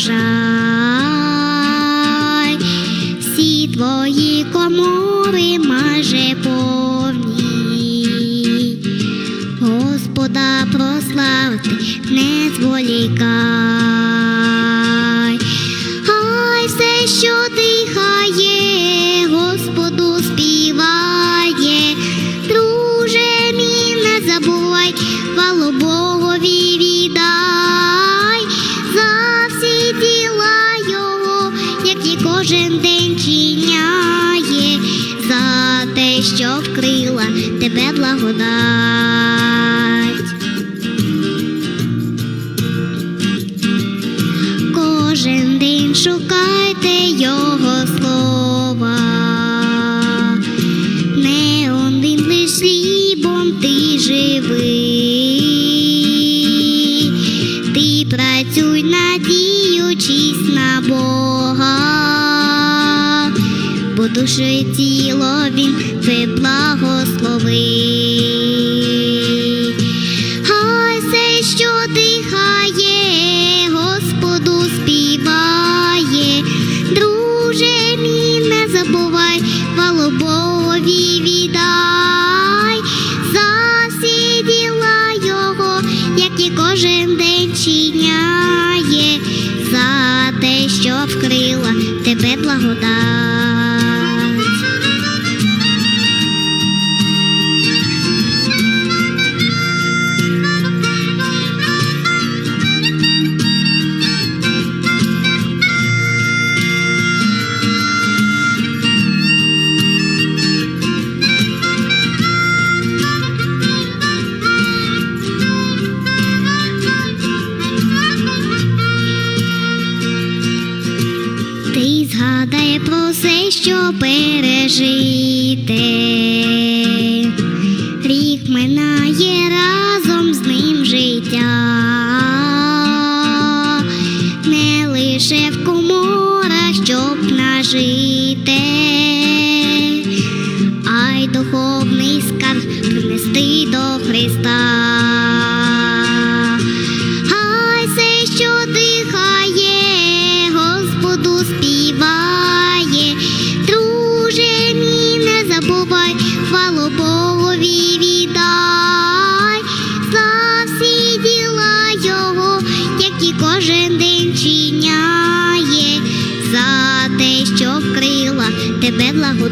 врожай, всі твої комори майже повні. Господа прославити не зволікай. Хай все, що дихає, Господу співає, друже мій, не забувай, хвалу Богові кожен день чиняє, за те, що вкрила тебе благодать. Кожен день шукайте Його слова, не один лиш хлібом ти живи, ти працюй, надіючись на Бога, бо душу і тіло він ви благословить. Хай все, що дихає, Господу співає, друже мій, не забувай, хвалу віддай за всі діла Його, які кожен день чиняє, за те, що вкрила тебе благодать. Пережите. Рік минає разом з ним життя, не лише в коморах, щоб нажити, а й духовний скарб принести до Христа. Богові віддай за всі діла Його, які кожен день чиняє, за те, що вкрила тебе благодать.